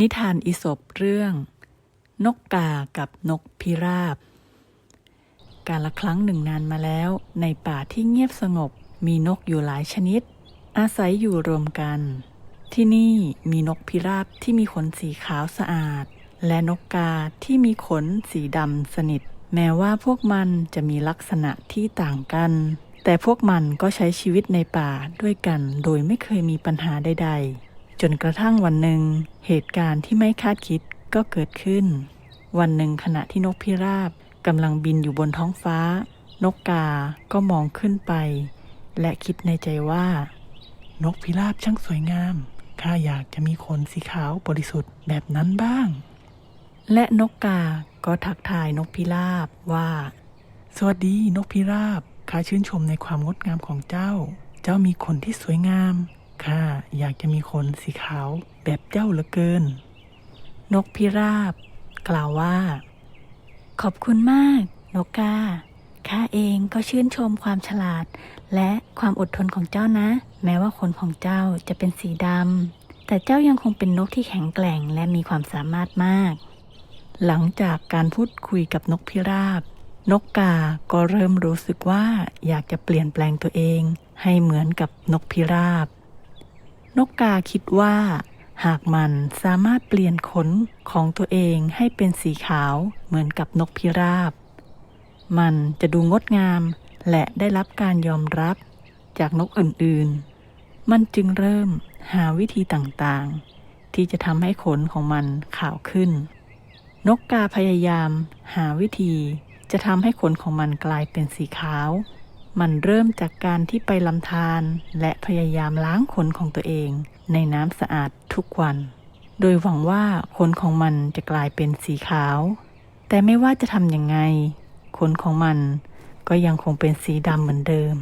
นิทานอิศบเรื่อง นกกากับนกพิราบ การละครั้งหนึ่งนานมาแล้ว ในป่าที่เงียบสงบมีนกอยู่หลายชนิด อาศัยอยู่รวมกัน ที่นี่มีนกพิราบที่มีขนสีขาวสะอาด และนกกาที่มีขนสีดำสนิท แม้ว่าพวกมันจะมีลักษณะที่ต่างกัน แต่พวกมันก็ใช้ชีวิตในป่าด้วยกัน โดยไม่เคยมีปัญหาใด ๆ จนกระทั่งวันหนึ่ง เหตุการณ์ที่ไม่คาดคิดก็เกิดขึ้น วันหนึ่งขณะที่นกพิราบกำลังบินอยู่บนท้องฟ้า นกกาก็มองขึ้นไป และคิดในใจว่า นกพิราบช่างสวยงาม ข้าอยากจะมีขนสีขาวบริสุทธิ์แบบนั้นบ้าง และนกกาก็ทักทายนกพิราบว่า สวัสดีนกพิราบ ข้าชื่นชมในความงดงามของเจ้า เจ้ามีขนที่สวยงาม ข้าอยากจะมีขนสีขาวแบบเจ้าเหลือเกิน นกพิราบ กล่าวว่า ขอบคุณมาก นกกาข้าเองก็ชื่นชมความฉลาด และความอดทนของเจ้านะ แม้ว่าขนของเจ้าจะเป็นสีดำแต่เจ้ายังคงเป็นนกที่แข็งแกร่งและมีความสามารถมาก หลังจากการพูดคุยกับนกพิราบ นกกาก็เริ่มรู้สึกว่าอยากจะเปลี่ยนแปลงตัวเอง ให้เหมือนกับนกพิราบ นกกาคิดว่า หากมันสามารถเปลี่ยนขนของตัวเองให้เป็นสีขาวเหมือนกับนกพิราบ มันจะดูงดงามและได้รับการยอมรับจากนกอื่นๆ มันจึงเริ่มหาวิธีต่างๆ ที่จะทำให้ขนของมันขาวขึ้น นกกาพยายามหาวิธีจะทำให้ขนของมันกลายเป็นสีขาว มันเริ่มจากการที่ไปลำธารและพยายามล้างขนของตัวเอง ในน้ำสะอาดทุกวัน โดยหวังว่าขนของมันจะกลายเป็นสีขาว แต่ไม่ว่าจะทำยังไง ขนของมันก็ยังคงเป็นสีดำเหมือนเดิม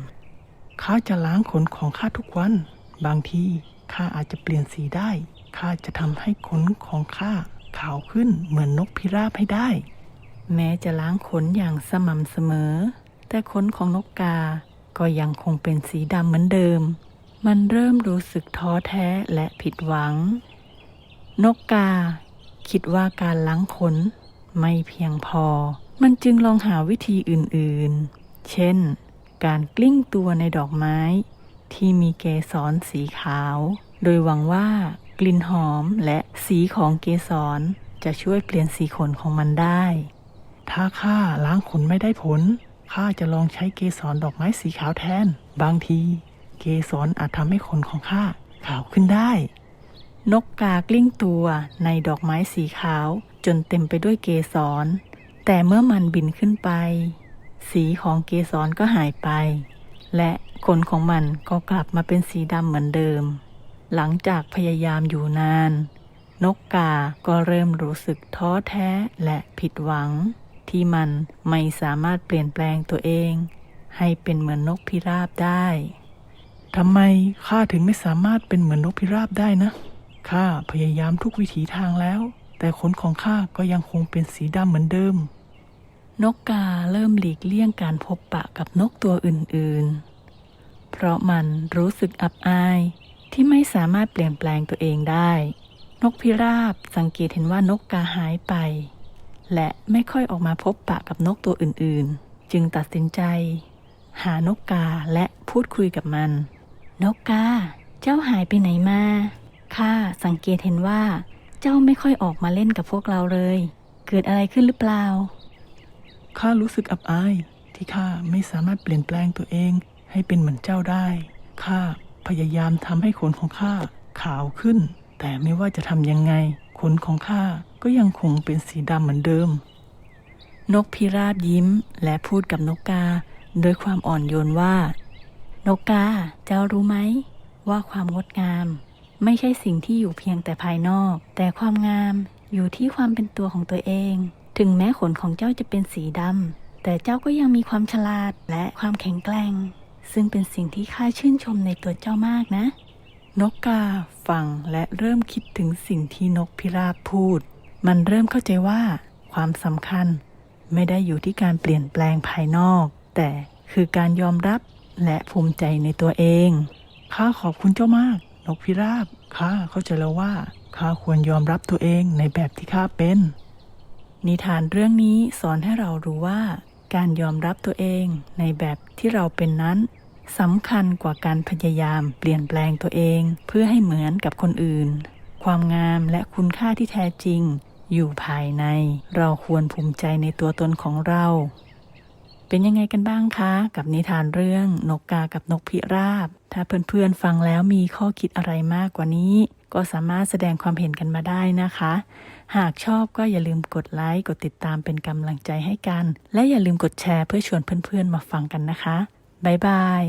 ข้าจะล้างขนของข้าทุกวัน บางทีข้าอาจจะเปลี่ยนสีได้ ข้าจะทำให้ขนของข้าขาวขึ้นเหมือนนกพิราบให้ได้ แม้จะล้างขนอย่างสม่ำเสมอ แต่ขนของนกกาก็ยังคงเป็นสีดำเหมือนเดิม มันเริ่มรู้สึกท้อแท้และผิดหวัง นกกา คิดว่าการล้างขนไม่เพียงพอ มันจึงลองหาวิธีอื่นๆ เช่น การกลิ้งตัวในดอกไม้ ที่มีเกสรสีขาว โดยหวังว่ากลิ่นหอมและสีของเกสรจะช่วยเปลี่ยนสีขนของมันได้ ถ้าข้าล้างขนไม่ได้ผล ข้าจะลองใช้เกสรดอกไม้สีขาวแทน บางที เกสรอาจทำให้ขนของข้าขาวขึ้นได้ นกกากลิ้งตัวในดอกไม้สีขาวจนเต็มไปด้วยเกสร แต่เมื่อมันบินขึ้นไป สีของเกสรก็หายไป และขนของมันก็กลับมาเป็นสีดำเหมือนเดิม หลังจากพยายามอยู่นาน นกกาก็เริ่มรู้สึกท้อแท้และผิดหวัง ที่มันไม่สามารถเปลี่ยนแปลงตัวเอง ให้เป็นเหมือนนกพิราบได้ทำไมข้าถึงไม่สามารถเป็นเหมือนนกพิราบได้นะข้าพยายามทุกวิถีทางแล้ว แต่ขนของข้าก็ยังคงเป็นสีดำเหมือนเดิม นกกาเริ่มหลีกเลี่ยงการพบปะกับนกตัวอื่นๆ เพราะมันรู้สึกอับอายที่ไม่สามารถเปลี่ยนแปลงตัวเองได้ นกพิราบสังเกตเห็นว่านกกาหายไป และไม่ค่อยออกมาพบปะกับนกตัวอื่นๆ จึงตัดสินใจ หานกกาและพูดคุยกับมัน นกกา เจ้าหายไปไหนมาข้าสังเกตเห็นว่า เจ้าไม่ค่อยออกมาเล่นกับพวกเราเลย เกิดอะไรขึ้นหรือเปล่าข้ารู้สึกอับอาย ที่ข้าไม่สามารถเปลี่ยนแปลงตัวเอง ให้เป็นเหมือนเจ้าได้ข้าพยายามทำให้ขนของข้าขาวขึ้น แต่ไม่ว่าจะทำยังไง ขนของข้าก็ยังคงเป็นสีดำเหมือนเดิม นกพิราบยิ้มและพูดกับนกกาด้วยความอ่อนโยนว่า นกกาเจ้ารู้ไหม ว่าความงดงาม ไม่ใช่สิ่งที่อยู่เพียงแต่ภายนอก แต่ความงามอยู่ที่ความเป็นตัวของตัวเอง ถึงแม้ขนของเจ้าจะเป็นสีดำแต่เจ้าก็ยังมีความฉลาดและความแข็งแกร่ง ซึ่งเป็นสิ่งที่ข้าชื่นชมในตัวเจ้ามากนะ นกกาฟังและเริ่มคิดถึงสิ่งที่นกพิราบพูด มันเริ่มเข้าใจว่า ความสำคัญไม่ได้อยู่ที่การเปลี่ยนแปลงภายนอก แต่คือการยอมรับและภูมิใจในตัวเอง ข้าขอบคุณเจ้ามาก นกพิราบ ข้าเข้าใจแล้วว่าข้าควรยอมรับตัวเองในแบบที่ข้าเป็น นิทานเรื่องนี้สอนให้เรารู้ว่า การยอมรับตัวเองในแบบที่เราเป็นนั้น สำคัญกว่าการพยายามเปลี่ยนแปลงตัวเอง เพื่อให้เหมือนกับคนอื่น ความงามและคุณค่าที่แท้จริง อยู่ภายใน เราควรภูมิใจในตัวตนของเรา เป็นยังไงกันบ้างคะ กับนิทานเรื่องนกกากับนกพิราบ ถ้าเพื่อนๆฟังแล้วมีข้อคิดอะไรมากกว่านี้ ก็สามารถแสดงความเห็นกันมาได้นะคะ หากชอบก็อย่าลืมกดไลค์กดติดตามเป็นกำลังใจให้กัน และอย่าลืมกดแชร์เพื่อชวนเพื่อนๆมาฟังกันนะคะ บ๊ายบาย